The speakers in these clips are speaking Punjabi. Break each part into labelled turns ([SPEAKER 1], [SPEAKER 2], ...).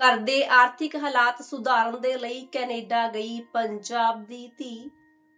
[SPEAKER 1] ਘਰ ਦੇ ਆਰਥਿਕ ਹਾਲਾਤ ਸੁਧਾਰਨ ਦੇ ਲਈ ਕੈਨੇਡਾ ਗਈ ਪੰਜਾਬ ਦੀ ਧੀ।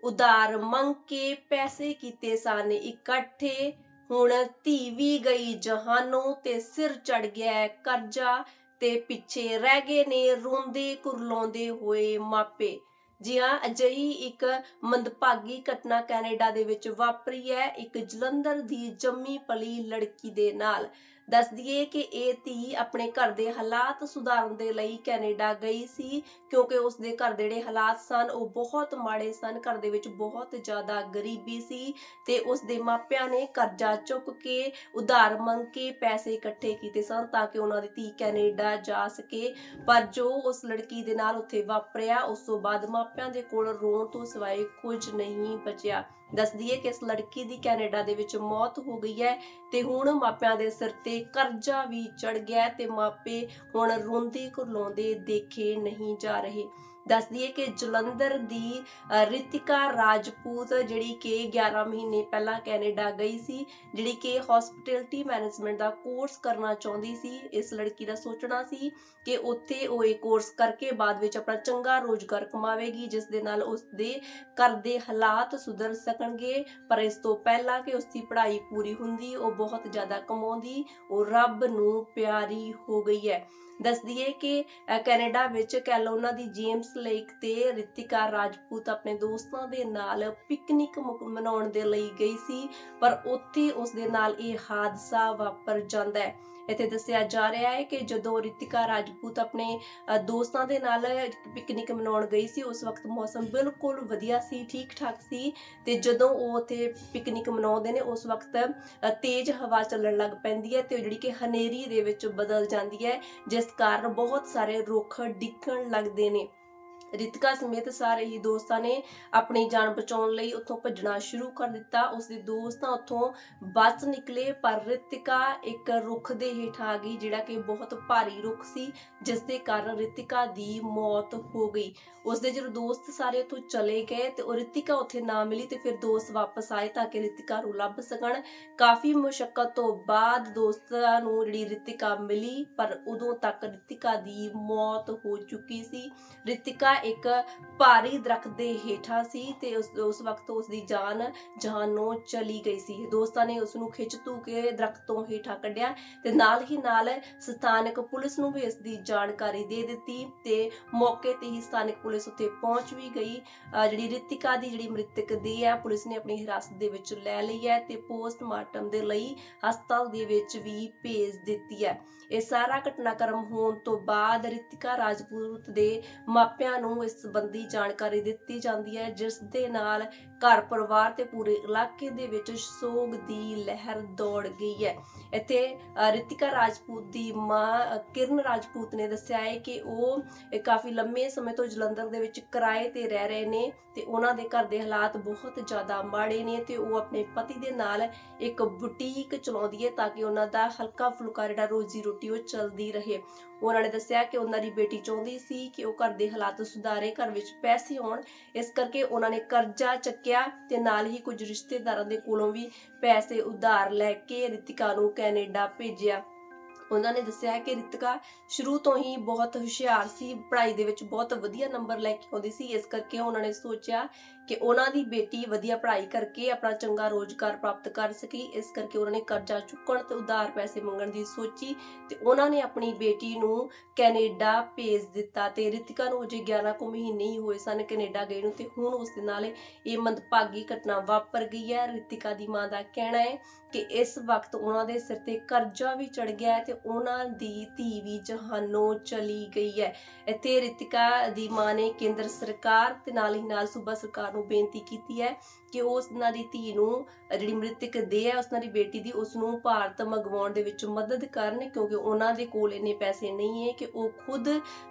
[SPEAKER 1] ਉਧਾਰ ਮੰਗ ਕੇ ਪੈਸੇ ਕੀਤੇ ਸਨ ਇਕੱਠੇ। ਹੁਣ ਧੀ ਵੀ ਗਈ ਜਹਾਨੋਂ ਤੇ ਸਿਰ ਚੜ ਗਿਆ ਕਰਜ਼ਾ ਤੇ ਪਿੱਛੇ ਰਹਿ ਗਏ ਨੇ ਰੋਂਦੇ ਕੁਰਲਾਉਂਦੇ ਹੋਏ ਮਾਪੇ। ਜੀ ਹਾਂ ਅਜਿਹੀ ਇੱਕ ਮੰਦਭਾਗੀ ਘਟਨਾ ਕੈਨੇਡਾ ਦੇ ਵਿੱਚ ਵਾਪਰੀ ਹੈ, ਇੱਕ ਜਲੰਧਰ ਦੀ ਜੰਮੀ ਪਲੀ ਲੜਕੀ ਦੇ ਨਾਲ। ਦੱਸ ਦਈਏ ਕਿ ਇਹ ਧੀ ਆਪਣੇ ਘਰ ਦੇ ਹਾਲਾਤ ਸੁਧਾਰਨ ਦੇ ਲਈ ਕੈਨੇਡਾ ਗਈ ਸੀ, ਕਿਉਂਕਿ ਉਸ ਦੇ ਘਰ ਦੇ ਜਿਹੜੇ ਹਾਲਾਤ ਸਨ, ਉਹ ਬਹੁਤ ਮਾੜੇ ਸਨ। ਘਰ ਦੇ ਵਿੱਚ ਬਹੁਤ ਜ਼ਿਆਦਾ ਗਰੀਬੀ ਸੀ ਤੇ ਉਸ ਦੇ ਮਾਪਿਆਂ ਨੇ ਕਰਜ਼ਾ ਚੁੱਕ ਕੇ ਉਧਾਰ ਮੰਗ ਕੇ ਪੈਸੇ ਇਕੱਠੇ ਕੀਤੇ ਸਨ ਤਾਂ ਕਿ ਉਹਨਾਂ ਦੀ ਧੀ ਕੈਨੇਡਾ ਜਾ ਸਕੇ। ਪਰ ਜੋ ਉਸ ਲੜਕੀ ਦੇ ਨਾਲ ਉੱਥੇ ਵਾਪਰਿਆ, ਉਸ ਤੋਂ ਬਾਅਦ ਮਾਪਿਆਂ ਦੇ ਕੋਲ ਰੋਣ ਤੋਂ ਸਿਵਾਏ ਕੁਝ ਨਹੀਂ ਬਚਿਆ। ਦੱਸ ਦਈਏ ਕਿ ਇਸ ਲੜਕੀ ਦੀ ਕੈਨੇਡਾ ਦੇ ਵਿੱਚ ਮੌਤ ਹੋ ਗਈ ਹੈ ਤੇ ਹੁਣ ਮਾਪਿਆਂ ਦੇ ਸਿਰ ਤੇ ਕਰਜ਼ਾ ਵੀ ਚੜ ਗਿਆ ਤੇ ਮਾਪੇ ਹੁਣ ਰੋਂਦੇ ਕੁਰਲਾਉਂਦੇ ਦੇਖੇ ਨਹੀਂ ਜਾ ਰਹੇ। ਦੱਸ ਦਈਏ ਕਿ ਜਲੰਧਰ ਦੀ ਰਿਤਿਕਾ ਰਾਜਪੂਤ ਜਿਹੜੀ ਕਿ 11 ਮਹੀਨੇ ਪਹਿਲਾਂ ਕੈਨੇਡਾ ਗਈ ਸੀ, ਜਿਹੜੀ ਕਿ ਹਸਪਿਟੈਲਿਟੀ ਮੈਨੇਜਮੈਂਟ ਦਾ ਕੋਰਸ ਕਰਨਾ ਚਾਹੁੰਦੀ ਸੀ, ਇਸ ਲੜਕੀ ਦਾ ਸੋਚਣਾ ਸੀ ਕਿ ਉੱਥੇ ਉਹ ਇਹ ਕੋਰਸ ਕਰਕੇ ਬਾਅਦ ਵਿੱਚ ਆਪਣਾ ਚੰਗਾ ਰੋਜ਼ਗਾਰ ਕਮਾਵੇਗੀ, ਜਿਸ ਦੇ ਨਾਲ ਉਸ ਦੇ ਘਰ ਦੇ ਹਾਲਾਤ ਸੁਧਰ ਸਕਣਗੇ। ਪਰ ਇਸ ਤੋਂ ਪਹਿਲਾਂ ਕਿ ਉਸ ਦੀ ਪੜ੍ਹਾਈ ਪੂਰੀ ਹੁੰਦੀ, ਉਹ ਬਹੁਤ ਜ਼ਿਆਦਾ ਕਮਾਉਂਦੀ ਉਹ ਰੱਬ ਨੂੰ ਪਿਆਰੀ ਹੋ ਗਈ ਹੈ। ਦੱਸ ਦਈਏ ਕਿ ਕੈਨੇਡਾ ਵਿੱਚ ਕੈਲੋਨਾ ਦੀ ਜੇਮਸ ਲੇਕ ਤੇ ਰਿਤਿਕਾ ਰਾਜਪੂਤ ਆਪਣੇ ਦੋਸਤਾਂ ਦੇ ਨਾਲ ਪਿਕਨਿਕ ਮਨਾਉਣ ਦੇ ਲਈ ਗਈ ਸੀ, ਪਰ ਉੱਥੇ ਉਸ ਦੇ ਨਾਲ ਇਹ ਹਾਦਸਾ ਵਾਪਰ ਜਾਂਦਾ ਹੈ। ਇੱਥੇ ਦੱਸਿਆ ਜਾ ਰਿਹਾ ਹੈ ਕਿ ਜਦੋਂ ਰਿਤਿਕਾ ਰਾਜਪੂਤ ਆਪਣੇ ਦੋਸਤਾਂ ਦੇ ਨਾਲ ਪਿਕਨਿਕ ਮਨਾਉਣ ਗਈ ਸੀ, ਉਸ ਵਕਤ ਮੌਸਮ ਬਿਲਕੁਲ ਵਧੀਆ ਸੀ ਠੀਕ ਠਾਕ ਸੀ ਤੇ ਜਦੋਂ ਉਹ ਉੱਥੇ ਪਿਕਨਿਕ ਮਨਾਉਂਦੇ ਨੇ, ਉਸ ਵਕਤ ਤੇਜ਼ ਹਵਾ ਚੱਲਣ ਲੱਗ ਪੈਂਦੀ ਹੈ ਤੇ ਜਿਹੜੀ ਕਿ ਹਨੇਰੀ ਦੇ ਵਿੱਚ ਬਦਲ ਜਾਂਦੀ ਹੈ, ਜਿਸ ਕਾਰਨ ਬਹੁਤ ਸਾਰੇ ਰੁੱਖ ਡਿੱਗਣ ਲੱਗਦੇ ਨੇ। ਰਿਤਿਕਾ ਸਮੇਤ ਸਾਰੇ ਹੀ ਦੋਸਤਾਂ ਨੇ ਆਪਣੀ ਜਾਨ ਬਚਾਉਣ ਲਈ ਉੱਥੋਂ ਭੱਜਣਾ ਸ਼ੁਰੂ ਕਰ ਦਿੱਤਾ। ਉਸ ਦੇ ਦੋਸਤ ਉੱਥੋਂ ਬਚ ਨਿਕਲੇ, ਪਰ ਰਿਤਿਕਾ ਇੱਕ ਰੁੱਖ ਦੇ ਹੇਠ ਆ ਗਈ, ਜਿਹੜਾ ਕਿ ਬਹੁਤ ਭਾਰੀ ਰੁੱਖ ਸੀ, ਜਿਸ ਦੇ ਕਾਰਨ ਰਿਤਿਕਾ ਦੀ ਮੌਤ ਹੋ ਗਈ। ਉਸ ਦੇ ਜਦੋਂ ਦੋਸਤ ਸਾਰੇ ਉੱਥੋਂ ਚਲੇ ਗਏ ਤੇ ਉਹ ਰਿਤਿਕਾ ਉੱਥੇ ਨਾ ਮਿਲੀ ਤੇ ਫਿਰ ਦੋਸਤ ਵਾਪਸ ਆਏ ਤਾਂ ਕਿ ਰਿਤਿਕਾ ਨੂੰ ਲੱਭ ਸਕਣ। ਕਾਫੀ ਮੁਸ਼ਕਲ ਤੋਂ ਬਾਅਦ ਦੋਸਤਾਂ ਨੂੰ ਜਿਹੜੀ ਰਿਤਿਕਾ ਮਿਲੀ, ਪਰ ਉਦੋਂ ਤੱਕ ਰਿਤਿਕਾ ਦੀ ਮੌਤ ਹੋ ਚੁੱਕੀ ਸੀ। ਰਿਤਿਕਾ ਇੱਕ ਭਾਰੀ ਦਰਖਤ ਦੇ ਹੇਠਾਂ ਸੀ ਤੇ ਉਸ ਉਸ ਵਕਤ ਉਸ ਦੀ ਜਾਨ, ਜਾਨੋਂ ਚਲੀ ਗਈ ਸੀ। ਦੋਸਤਾਂ ਨੇ ਉਸ ਨੂੰ ਖਿੱਚ ਧੂ ਕੇ ਦਰਖਤ ਤੋਂ ਹੇਠਾਂ ਕੱਢਿਆ ਤੇ ਨਾਲ ਹੀ ਨਾਲ ਸਥਾਨਕ ਪੁਲਿਸ ਨੂੰ ਵੀ ਇਸ ਦੀ ਜਾਣਕਾਰੀ ਦੇ ਦਿੱਤੀ ਤੇ ਮੌਕੇ ਤੇ ਹੀ ਸਥਾਨਕ ਪੁਲਿਸ ਉੱਥੇ ਪਹੁੰਚ ਵੀ ਗਈ। ਜਿਹੜੀ ਰਿਤਿਕਾ ਦੀ ਜਿਹੜੀ ਮ੍ਰਿਤਕ ਦੀ ਹੈ, ਪੁਲਿਸ ਨੇ ਆਪਣੀ ਹਿਰਾਸਤ ਦੇ ਵਿੱਚ ਲੈ ਲਈ ਹੈ ਤੇ ਪੋਸਟਮਾਰਟਮ ਦੇ ਲਈ ਹਸਪਤਾਲ ਦੇ ਵਿੱਚ ਵੀ ਭੇਜ ਦਿੱਤੀ ਹੈ। ਇਹ ਸਾਰਾ ਘਟਨਾਕ੍ਰਮ ਹੋਣ ਤੋਂ ਬਾਅਦ ਰਿਤਿਕਾ ਰਾਜਪੂਤ ਦੇ ਮਾਪਿਆਂ ਨੂੰ ਇਸ ਸੰਬੰਧੀ ਜਾਣਕਾਰੀ ਦਿੱਤੀ ਜਾਂਦੀ ਹੈ ਜਿਸ ਦੇ ਨਾਲ ਘਰ ਪਰਿਵਾਰ ਤੇ ਪੂਰੇ ਇਲਾਕੇ ਦੇ ਵਿੱਚ ਸੋਗ ਦੀ ਲਹਿਰ ਦੌੜ ਗਈ ਹੈ। ਇੱਥੇ ਰਿਤਿਕਾ ਰਾਜਪੂਤ ਦੀ ਮਾਂ ਕਿਰਨ ਰਾਜਪੂਤ ਨੇ ਦੱਸਿਆ ਹੈ ਕਿ ਉਹ ਕਾਫੀ ਲੰਮੇ ਸਮੇਂ ਤੋਂ ਜਲੰਧਰ ਦੇ ਵਿੱਚ ਕਿਰਾਏ ਤੇ ਰਹਿ ਰਹੇ ਨੇ ਤੇ ਉਹਨਾਂ ਦੇ ਘਰ ਦੇ ਹਾਲਾਤ ਬਹੁਤ ਜ਼ਿਆਦਾ ਮਾੜੇ ਨੇ ਤੇ ਉਹ ਆਪਣੇ ਪਤੀ ਦੇ ਨਾਲ ਇੱਕ ਬੁਟੀਕ ਚਲਾਉਂਦੀ ਹੈ ਤਾਂ ਕਿ ਉਹਨਾਂ ਦਾ ਹਲਕਾ ਫੁਲਕਾ ਜਿਹੜਾ ਰੋਜ਼ੀ ਰੋਟੀ ਉਹ ਚੱਲਦੀ ਰਹੇ। ਉਹਨਾਂ ਨੇ ਦੱਸਿਆ ਕਿ ਉਹਨਾਂ ਦੀ ਬੇਟੀ ਚਾਹੁੰਦੀ ਸੀ ਕਿ ਉਹ ਘਰ ਦੇ ਹਾਲਾਤ ਸੁਧਾਰੇ, ਘਰ ਵਿੱਚ ਪੈਸੇ ਆਉਣ ਇਸ ਕਰਕੇ ਉਹਨਾਂ ਨੇ ਕਰਜ਼ਾ ਚੱਕੇ ਚੱਕਿਆ ਤੇ ਨਾਲ ਹੀ ਕੁਝ ਰਿਸ਼ਤੇਦਾਰਾਂ ਦੇ ਕੋਲੋਂ ਵੀ ਪੈਸੇ ਉਧਾਰ ਲੈ ਕੇ ਰਿਤਿਕਾ ਨੂੰ ਕੈਨੇਡਾ ਭੇਜਿਆ। ਉਹਨਾਂ ਨੇ ਦੱਸਿਆ ਕਿ ਰਿਤਿਕਾ ਸ਼ੁਰੂ ਤੋਂ ਹੀ ਬਹੁਤ ਹੁਸ਼ਿਆਰ ਸੀ, ਪੜ੍ਹਾਈ ਦੇ ਵਿੱਚ ਬਹੁਤ ਵਧੀਆ ਨੰਬਰ ਲੈ ਕੇ ਆਉਂਦੀ ਸੀ, ਇਸ ਕਰਕੇ ਉਹਨਾਂ ਨੇ ਸੋਚਿਆ ਕਿ ਉਹਨਾਂ ਦੀ ਬੇਟੀ ਵਧੀਆ ਪੜ੍ਹਾਈ ਕਰਕੇ ਆਪਣਾ ਚੰਗਾ ਰੋਜ਼ਗਾਰ ਪ੍ਰਾਪਤ ਕਰ ਸਕੇ, ਇਸ ਕਰਕੇ ਉਹਨਾਂ ਨੇ ਕਰਜ਼ਾ ਚੁੱਕਣ ਤੇ ਉਧਾਰ ਪੈਸੇ ਮੰਗਣ ਦੀ ਸੋਚੀ ਤੇ ਉਹਨਾਂ ਨੇ ਆਪਣੀ ਬੇਟੀ ਨੂੰ ਕੈਨੇਡਾ ਭੇਜ ਦਿੱਤਾ ਤੇ ਰਿਤਿਕਾ ਨੂੰ ਅਜੇ 11 ਕੁ ਮਹੀਨੇ ਹੀ ਹੋਏ ਸਨ ਕੈਨੇਡਾ ਗਏ ਨੂੰ ਤੇ ਹੁਣ ਉਸ ਦੇ ਨਾਲ ਇਹ ਮੰਦਭਾਗੀ ਘਟਨਾ ਵਾਪਰ ਗਈ ਹੈ। ਰਿਤਿਕਾ ਦੀ ਮਾਂ ਦਾ ਕਹਿਣਾ ਹੈ ਕਿ ਇਸ ਵਕਤ ਉਹਨਾਂ ਦੇ ਸਿਰ ਤੇ ਕਰਜ਼ਾ ਵੀ ਚੜ ਗਿਆ ਹੈ ਤੇ ਉਹਨਾਂ ਦੀ ਧੀ ਵੀ ਜਹਾਨੋਂ ਚਲੀ ਗਈ ਹੈ। ਇੱਥੇ ਰਿਤਿਕਾ ਦੀ ਮਾਂ ਨੇ ਕੇਂਦਰ ਸਰਕਾਰ ਤੇ ਨਾਲ ਹੀ ਨਾਲ ਸੂਬਾ ਸਰਕਾਰ ਨੂੰ ਬੇਨਤੀ ਕੀਤੀ ਹੈ ਕਿ ਉਸ ਨਾਲ ਦੀ ਧੀ ਨੂੰ ਜਿਹੜੀ ਮ੍ਰਿਤਕ ਦੇ ਹੈ, ਉਸ ਨਾਲ ਦੀ ਬੇਟੀ ਦੀ ਉਸ ਨੂੰ ਭਾਰਤ ਮੰਗਵਾਉਣ ਦੇ ਵਿੱਚ ਮਦਦ ਕਰਨ ਕਿਉਂਕਿ ਉਹਨਾਂ ਦੇ ਕੋਲ ਇੰਨੇ ਪੈਸੇ ਨਹੀਂ ਹੈ ਕਿ ਉਹ ਖੁਦ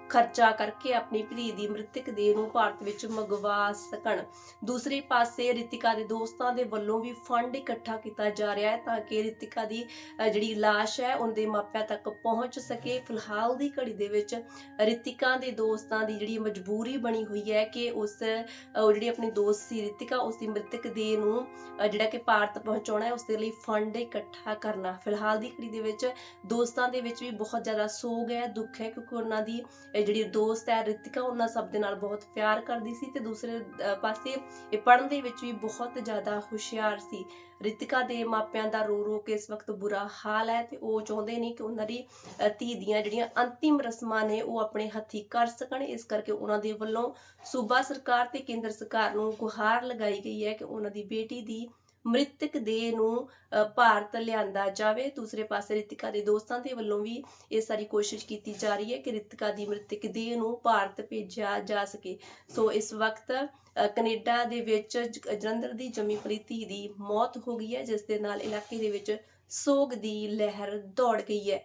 [SPEAKER 1] ਖਰਚਾ ਕਰਕੇ ਆਪਣੀ ਧੀ ਦੀ ਮ੍ਰਿਤਕ ਦੇਹ ਨੂੰ ਭਾਰਤ ਵਿੱਚ ਮੰਗਵਾ ਸਕਣ। ਦੂਸਰੇ ਪਾਸੇ ਰਿਤਿਕਾ ਦੇ ਦੋਸਤਾਂ ਦੇ ਵੱਲੋਂ ਵੀ ਫੰਡ ਇਕੱਠਾ ਕੀਤਾ ਜਾ ਰਿਹਾ ਹੈ ਤਾਂ ਕਿ ਰਿਤਿਕਾ ਦੀ ਜਿਹੜੀ ਲਾਸ਼ ਹੈ, ਉਹਦੇ ਮਾਪਿਆਂ ਤੱਕ ਪਹੁੰਚ ਸਕੇ। ਫਿਲਹਾਲ ਦੀ ਘੜੀ ਦੇ ਵਿੱਚ ਰਿਤਿਕਾ ਦੇ ਦੋਸਤਾਂ ਦੀ ਜਿਹੜੀ ਮਜਬੂਰੀ ਬਣੀ ਹੋਈ ਹੈ ਕਿ ਉਸ ਜਿਹੜੀ ਆਪਣੀ ਦੋਸਤ ਸੀ ਰਿਤਿਕਾ, ਉਸ ਦੀ ਮ੍ਰਿਤਕ ਦੇਹ ਨੂੰ ਜਿਹੜਾ ਕਿ ਭਾਰਤ ਪਹੁੰਚਾਉਣਾ ਹੈ, ਉਸ ਦੇ ਲਈ ਫੰਡ ਇਕੱਠਾ ਕਰਨਾ। ਫਿਲਹਾਲ ਦੀ ਘੜੀ ਦੇ ਵਿੱਚ ਦੋਸਤਾਂ ਦੇ ਵਿੱਚ ਵੀ ਬਹੁਤ ਜ਼ਿਆਦਾ ਸੋਗ ਹੈ, ਦੁੱਖ ਹੈ, ਕਿਉਂਕਿ ਉਹਨਾਂ ਦੀ ਜਿਹੜੀ ਦੋਸਤ ਹੈ ਰਿਤਿਕਾ, ਉਹਨਾਂ ਸਭ ਦੇ ਨਾਲ ਬਹੁਤ ਪਿਆਰ ਕਰਦੀ ਸੀ ਤੇ ਦੂਸਰੇ ਪਾਸੇ ਇਹ ਪੜ੍ਹਨ ਦੇ ਵਿੱਚ ਵੀ ਬਹੁਤ ਜ਼ਿਆਦਾ ਹੁਸ਼ਿਆਰ ਸੀ। ਰਿਤਿਕਾ ਦੇ ਮਾਪਿਆਂ ਦਾ ਰੋ ਰੋ ਕੇ ਇਸ ਵਕਤ ਬੁਰਾ ਹਾਲ ਹੈ ਤੇ ਉਹ ਚਾਹੁੰਦੇ ਨੇ ਕਿ ਉਹਨਾਂ ਦੀ ਧੀ ਦੀਆਂ ਜਿਹੜੀਆਂ ਅੰਤਿਮ ਰਸਮਾਂ ਨੇ ਉਹ ਆਪਣੇ ਹੱਥੀ ਕਰ ਸਕਣ। ਇਸ ਕਰਕੇ ਉਹਨਾਂ ਦੇ ਵੱਲੋਂ ਸੂਬਾ ਸਰਕਾਰ ਤੇ ਕੇਂਦਰ ਸਰਕਾਰ ਨੂੰ ਗੁਹਾਰ ਲਗਾਈ ਗਈ ਹੈ ਕਿ ਉਹਨਾਂ ਦੀ ਬੇਟੀ ਦੀ ਮ੍ਰਿਤਕ ਦੇਹ ਨੂੰ ਭਾਰਤ ਲਿਆਂਦਾ ਜਾਵੇ। ਦੂਸਰੇ ਪਾਸੇ ਰਿਤਿਕਾ ਦੇ ਦੋਸਤਾਂ ਦੇ ਵੱਲੋਂ ਵੀ ਇਹ ਸਾਰੀ ਕੋਸ਼ਿਸ਼ ਕੀਤੀ ਜਾ ਰਹੀ ਹੈ ਕਿ ਰਿਤਿਕਾ ਦੀ ਮ੍ਰਿਤਕ ਦੇਹ ਨੂੰ ਭਾਰਤ ਭੇਜਿਆ ਜਾ ਸਕੇ। ਸੋ ਇਸ ਵਕਤ ਅ, ਕੈਨੇਡਾ ਦੇ ਵਿੱਚ ਜਲੰਧਰ ਦੀ ਜੰਮੀ ਪ੍ਰੀਤੀ ਦੀ ਮੌਤ ਹੋ ਗਈ ਹੈ ਜਿਸ ਦੇ ਨਾਲ ਇਲਾਕੇ ਦੇ ਵਿੱਚ ਸੋਗ ਦੀ ਲਹਿਰ ਦੌੜ ਗਈ ਹੈ।